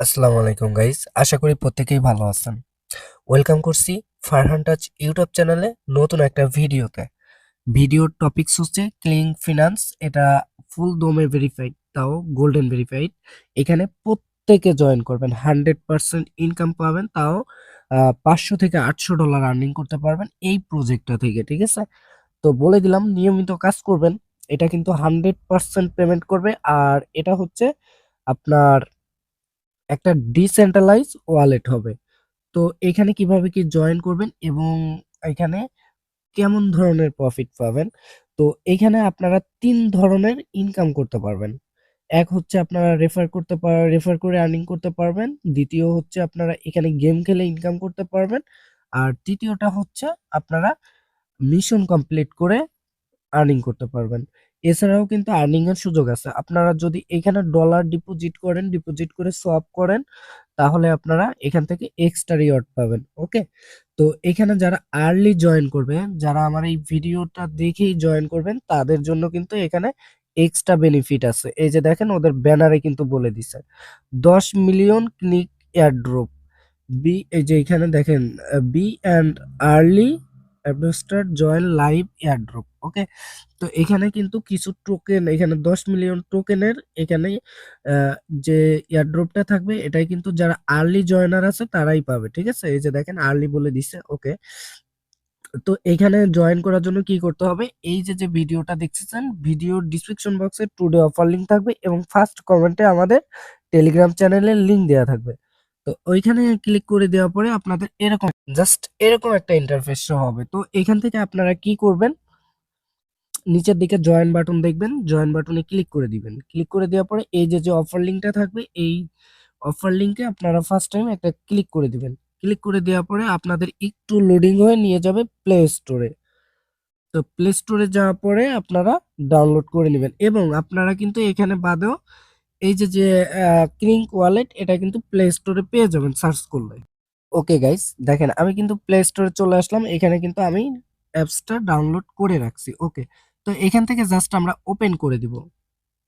আসসালামু আলাইকুম গাইস আশা করি প্রত্যেকেই ভালো আছেন। ওয়েলকাম করছি ফারহান টাচ ইউটিউব চ্যানেলে নতুন একটা ভিডিওতে ভিডিওর টপিকস হচ্ছে ক্লিং ফিনান্স এটা ফুল দমে ভেরিফাইড তাও গোল্ডেন ভেরিফাইড এখানে প্রত্যেকে জয়েন করবেন। হান্ড্রেড পার্সেন্ট ইনকাম পাবেন, তাও পাঁচশো থেকে আটশো ডলার আর্নিং করতে পারবেন এই প্রজেক্টটা থেকে, ঠিক আছে? তো বলে দিলাম, নিয়মিত কাজ করবেন। এটা কিন্তু হান্ড্রেড পার্সেন্ট পেমেন্ট করবে। আর এটা হচ্ছে আপনার একটা ডিসেন্ট্রালাইজ ওয়ালেট হবে। তো এখানে কীভাবে কি জয়েন করবেন এবং এখানে কেমন ধরনের প্রফিট পাবেন? তো এখানে আপনারা তিন ধরনের ইনকাম করতে পারবেন। এক হচ্ছে আপনারা রেফার করতে পার রেফার করে আর্নিং করতে পারবেন। দ্বিতীয় হচ্ছে আপনারা এখানে গেম খেলে ইনকাম করতে পারবেন। আর তৃতীয়টা হচ্ছে আপনারা মিশন কমপ্লিট করে আর্নিং করতে পারবেন। এছাড়াও কিন্তু আর্নিং এর সুযোগ আছে। আপনারা যদি এখানে ডলার ডিপোজিট করেন ডিপোজিট করে সোয়াপ করেন, তাহলে আপনারা এখান থেকে এক্সট্রা রিওয়ার্ড পাবেন ওকে তো এখানে যারা আর্লি জয়েন করবে, যারা আমার এই ভিডিওটা দেখেই জয়েন করবেন, তাদের জন্য কিন্তু এখানে এক্সট্রা বেনিফিট আছে। এই যে দেখেন, ওদের ব্যানারে কিন্তু বলে দিছে, দশ মিলিয়ন ক্লিক এয়ারড্রপ বি এই যে এখানে দেখেন বি অ্যান্ড আর্লি অ্যাডভাস্টার জয়েন লাইভ এয়ারড্রপ ওকে? তো এখানে কিন্তু কিছু টোকেন এখানে দশ মিলিয়ন টোকেনের এখানে যে এয়ারড্রপটা থাকবে, এটাই কিন্তু যারা আর্লি জয়েনার আছে, তারাই পাবে, ঠিক আছে? এই যে দেখেন আর্লি বলে দিছে, ওকে? তো এখানে জয়েন করার জন্য কি করতে হবে? এই যে যে ভিডিওটা দেখতেছেন, ভিডিওর ডিসক্রিপশন বক্সে টুডে অফার লিংক থাকবে এবং ফার্স্ট কমেন্টে আমাদের টেলিগ্রাম চ্যানেলের লিংক দেওয়া থাকবে। তো ওইখানে ক্লিক করে দেওয়ার পরে আপনাদের এরকম জাস্ট এরকম একটা ইন্টারফেস হবে। তো এখান থেকে আপনারা কি করবেন? নিচের দিকে জয়েন বাটন দেখবেন জয়েন বাটনে ক্লিক করে দিবেন। ক্লিক করে দেওয়ার পরে এই যে যে অফার লিঙ্কটা থাকবে, এই অফার লিঙ্কে আপনারা ফার্স্ট টাইম একটা ক্লিক করে দিবেন। ক্লিক করে দেওয়ার পরে আপনাদের একটু লোডিং হয়ে নিয়ে যাবে প্লে স্টোরে তো প্লে স্টোরে যাওয়ার পরে আপনারা ডাউনলোড করে নেবেন। এবং আপনারা কিন্তু এখানে বাদেও এই যে যে ক্রিঙ্ক ওয়ালেট এটা কিন্তু প্লে স্টোরে পেয়ে যাবেন সার্চ করলে। ওকে গাইস দেখেন, আমি কিন্তু প্লে স্টোরে চলে আসলাম। এখানে কিন্তু আমি অ্যাপসটা ডাউনলোড করে রাখছি। ওকে তো এখান থেকে জাস্ট আমরা ওপেন করে দিব।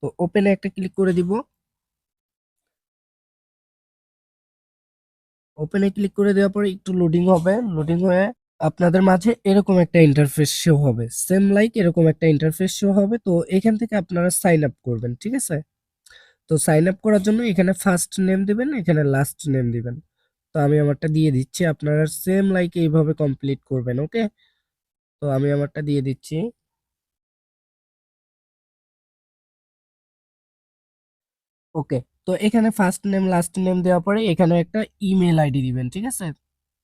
তো ওপেনে একটা ক্লিক করে দিব। ওপেনে ক্লিক করে দেওয়ার পরে একটু লোডিং হবে। লোডিং হয়ে আপনাদের মাঝে এরকম একটা ইন্টারফেস শো হবে। সেম লাইক এরকম একটা ইন্টারফেস শো হবে। তো এখান থেকে আপনারা সাইন আপ করবেন, ঠিক আছে? তো সাইন আপ করার জন্য এখানে ফার্স্ট নেম দিবেন, এখানে লাস্ট নেম দিবেন। তো আমি আমারটা দিয়ে দিচ্ছি। আপনারা সেম লাইক এইভাবে কমপ্লিট করবেন ওকে তো আমি আমারটা দিয়ে দিচ্ছি। ওকে, তো এখানে ফার্স্ট নেম লাস্ট নেম দেওয়ার পরে এখানে একটা ইমেল আইডি দিবেন, ঠিক আছে?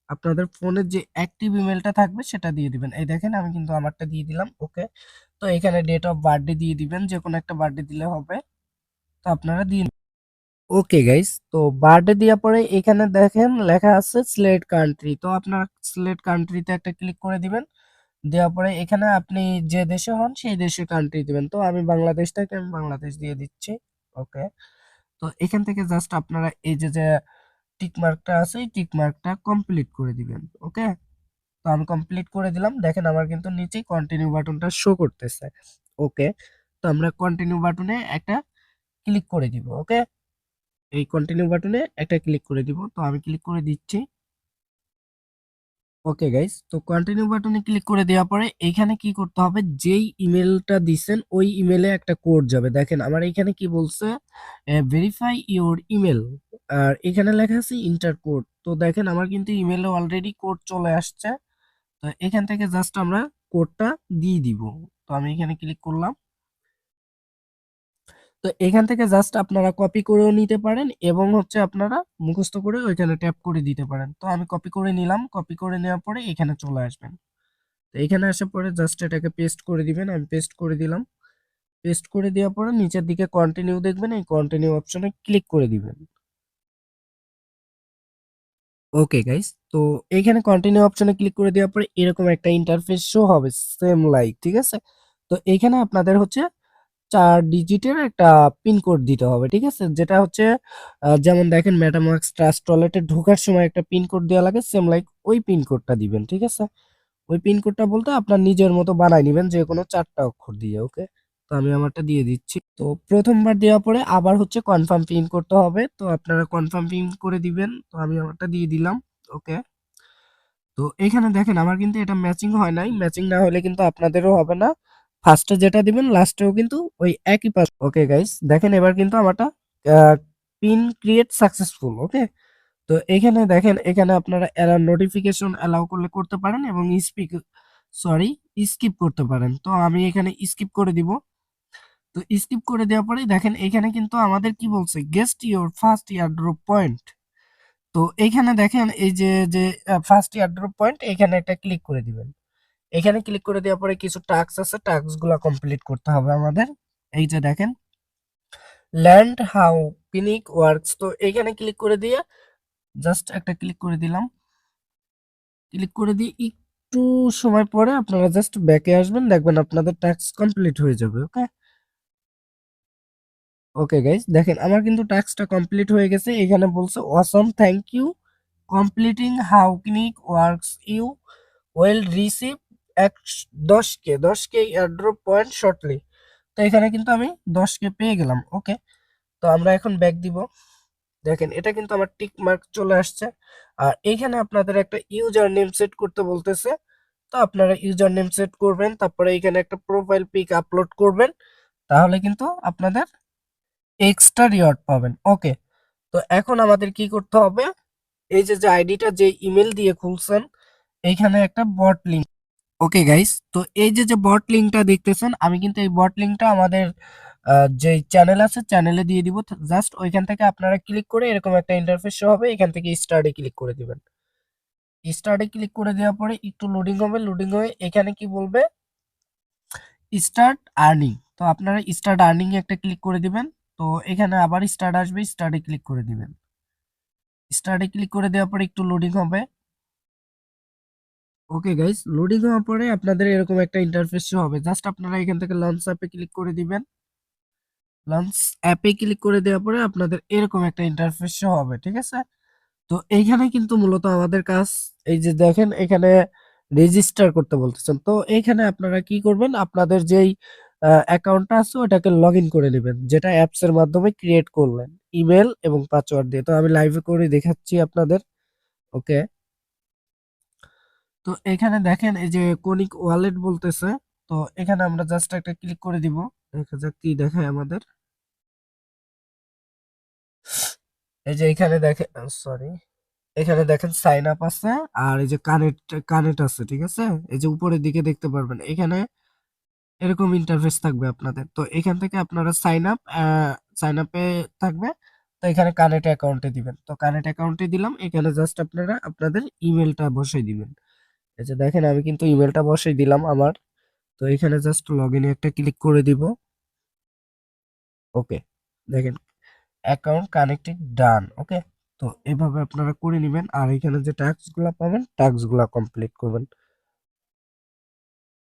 আপনাদের ফোনের যে অ্যাক্টিভ ইমেলটা থাকবে সেটা দিয়ে দিবেন। এই দেখেন আমি কিন্তু আমারটা দিয়ে দিলাম, ওকে? তো এখানে ডেট অফ বার্থডে দিয়ে দিবেন, যে কোনো একটা বার্থডে দিলে হবে। তো আপনারা দিয়ে ওকে গাইস তো বার্থডে দেওয়ার পরে এখানে দেখেন লেখা আছে সিলেক্ট কান্ট্রি তো আপনারা সিলেক্ট কান্ট্রিতে একটা ক্লিক করে দিবেন। দেওয়ার পরে এখানে আপনি যে দেশে হন সেই দেশে কান্ট্রি দিবেন। তো আমি বাংলাদেশ থেকে আমি বাংলাদেশ দিয়ে দিচ্ছি। ওকে? তো এখান থেকে জাস্ট আপনারা এই যে যে টিক মার্কটা আছে, এই টিক মার্কটা কমপ্লিট করে দিবেন, ওকে? তো আমি কমপ্লিট করে দিলাম, দেখেন আমার কিন্তু নিচেই কন্টিনিউ বাটনটা শো করতেছে, ওকে? তো আমরা কন্টিনিউ বাটনে একটা ক্লিক করে দিব, ওকে? এই কন্টিনিউ বাটনে একটা ক্লিক করে দিব, তো আমি ক্লিক করে দিচ্ছি। ওকে গাইস তো কন্টিনিউ বাটনে ক্লিক করে দেওয়ার পরে এখানে কি করতে হবে? যেই ইমেলটা দিছেন, ওই ইমেলে একটা কোড যাবে। দেখেন, আমার এখানে কি বলছে? ভেরিফাই ইওর ইমেল আর এখানে লেখা আছে ইন্টার কোড তো দেখেন, আমার কিন্তু ইমেলে অলরেডি কোড চলে আসছে। তো এখান থেকে জাস্ট আমরা কোডটা দিয়ে দিব। তো আমি এখানে ক্লিক করলাম। তো এখান থেকে জাস্ট আপনারা কপি করেও নিতে পারেন এবং হচ্ছে আপনারা মুখস্থ করে ওইখানে ট্যাপ করে দিতে পারেন। তো আমি কপি করে নিলাম কপি করে নেওয়ার পরে এখানে চলে আসবেন। তো এখানে আসার পরে জাস্ট এটাকে পেস্ট করে দিবেন, আমি পেস্ট করে দিলাম। পেস্ট করে দেওয়ার পরে নিচের দিকে কন্টিনিউ দেখবেন, এই কন্টিনিউ অপশনে ক্লিক করে দিবেন। ওকে গাইস তো এখানে কন্টিনিউ অপশনে ক্লিক করে দেওয়ার পরে এরকম একটা ইন্টারফেস শো হবে সেম লাইক ঠিক আছে? তো এখানে আপনাদের হচ্ছে চার ডিজিটের একটা পিন কোড দিতে হবে, ঠিক আছে? যেটা হচ্ছে যেমন দেখেন মেটামাক্স ট্রাস্ট ওয়ালেটে ঢোকার সময় একটা পিন কোড দেওয়া লাগে সেম লাইক ওই পিন কোডটা দিবেন, ঠিক আছে? ওই পিন কোডটা বলতে আপনার নিজের মতো বানাই নেবেন, যে কোনো চারটা অক্ষর দিয়ে ওকে তো আমি আমারটা দিয়ে দিচ্ছি। তো প্রথমবার দেওয়ার পরে আবার হচ্ছে কনফার্ম পিন করতে হবে, তো আপনারা কনফার্ম পিন করে দিবেন, তো আমি আমারটা দিয়ে দিলাম ওকে তো এখানে দেখেন, আমার কিন্তু এটা ম্যাচিং হয় নাই ম্যাচিং না হলে কিন্তু আপনাদেরও হবে না। ফার্স্টে যেটা দিবেন লাস্টেও কিন্তু ওই একই পাস। ওকে গাইস দেখেন এবার কিন্তু আমারটা পিন ক্রিয়েট সাকসেসফুল ওকে তো এখানে দেখেন, এখানে আপনারা এরা নোটিফিকেশন অ্যালাউ করলে করতে পারেন এবং স্পিক সরি স্কিপ করতে পারেন। তো আমি এখানে স্কিপ করে দিব। তো স্কিপ করে দেওয়ার পরে দেখেন, এখানে কিন্তু আমাদের কি বলছে? Get your first airdrop point তো এখানে দেখেন, এই যে যে ফার্স্ট ইয়ার ড্রপ পয়েন্ট এখানে একটা ক্লিক করে দিবেন। এখানে ক্লিক করে দেওয়ার পরে কিছু টাস্ক আছে টাস্কগুলো কমপ্লিট করতে হবে আমাদের। এই যে দেখেন ল্যান্ড হাউ পিনিক ওয়ার্কস তো এখানে ক্লিক করে দিয়ে জাস্ট একটা ক্লিক করে দিলাম। ক্লিক করে দিয়ে একটু সময় পরে আপনারা জাস্ট ব্যাকে আসবেন, দেখবেন আপনাদের টাস্ক কমপ্লিট হয়ে যাবে ওকে ওকে গাইস দেখেন আমার কিন্তু টাস্কটা কমপ্লিট হয়ে গেছে। এখানে বলছে awesome thank you completing how click works you will receive এক দশ কে দশ কে এয়ারড্রপ পয়েন্ট শর্টলি তো এখানে কিন্তু আমি দশ কে পেয়ে গেলাম ওকে তো আমরা এখন ব্যাক দিব। দেখেন, এটা কিন্তু আমার টিক মার্ক চলে আসছে। আর এইখানে আপনাদের একটা ইউজার নেম সেট করতে বলতেছে। তো আপনারা ইউজার নেম সেট করবেন, তারপরে এখানে একটা প্রোফাইল পিক আপলোড করবেন। তাহলে কিন্তু আপনাদের এক্সট্রা রিওয়ার্ড পাবেন ওকে তো এখন আমাদের কি করতে হবে? এই যে যে আইডিটা যে ইমেল দিয়ে খুলছেন, এইখানে একটা বট লিঙ্ক ওকে গাইস তো এই যে যে বট লিঙ্কটা দেখতেছেন, আমি কিন্তু এই বট লিঙ্কটা আমাদের যে চ্যানেল আছে চ্যানেলে দিয়ে দিব। জাস্ট ওইখান থেকে আপনারা ক্লিক করে এরকম একটা ইন্টারফেস শো হবে। এখান থেকে স্টার্টে ক্লিক করে দিবেন। স্টার্টে ক্লিক করে দেওয়ার পরে একটু লোডিং হবে লোডিং হয়ে এখানে কি বলবে? স্টার্ট আর্নিং তো আপনারা স্টার্ট আর্নিং একটা ক্লিক করে দিবেন। তো এখানে আবার স্টার্ট আসবে স্টার্টে ক্লিক করে দিবেন। স্টার্টে ক্লিক করে দেওয়ার পরে একটু লোডিং হবে। ওকে গাইস লোডিং হওয়ার পরে আপনাদের এরকম একটা ইন্টারফেস হবে। জাস্ট আপনারা এখান থেকে লঞ্চ অ্যাপে ক্লিক করে দিবেন। লঞ্চ অ্যাপে ক্লিক করে দেওয়ার পরে আপনাদের এরকম একটা ইন্টারফেস হবে, ঠিক আছে? তো এইখানে কিন্তু মূলত আমাদের কাজ, এই যে দেখেন, এখানে রেজিস্টার করতে বলতেছেন। তো এইখানে আপনারা কি করবেন? আপনাদের যেই অ্যাকাউন্টটা আছে, ওটাকে লগ ইন করে নেবেন, যেটা অ্যাপসের মাধ্যমে ক্রিয়েট করলেন। ইমেল এবং পাসওয়ার্ড দিয়ে। তো আমি লাইভে করে দেখাচ্ছি আপনাদের। ওকে তো এখানে দেখেন এই যে কোনিক ওয়ালেট বলতেছে, তো এখানে আমরা জাস্ট একটা ক্লিক করে দিব। দেখা যাক কি দেখায় আমাদের। এই যে এখানে দেখেন সরি এখানে দেখেন সাইন আপ আছে, আর এই যে কানেক্ট কানেক্ট আছে, ঠিক আছে? এই যে উপরের দিকে দেখতে পারবেন, এখানে এরকম ইন্টারফেস থাকবে আপনাদের। তো এখান থেকে আপনারা সাইন আপ সাইন আপে থাকবে, তো এখানে কানেক্ট অ্যাকাউন্টে দিবেন। তো কানেক্ট অ্যাকাউন্টে দিলাম, এখানে জাস্ট আপনারা আপনাদের ইমেলটা বসাই দিবেন। এই যে দেখেন, আমি কিন্তু ইমেলটা বসাই দিলাম আমার। তো এখানে জাস্ট লগ ইনে একটা ক্লিক করে দিব। ওকে দেখেন অ্যাকাউন্ট কানেক্টেড ডান ওকে তো এভাবে আপনারা করে নেবেন। আর এখানে যে টাস্কগুলো পাবেন টাস্কগুলো কমপ্লিট করবেন।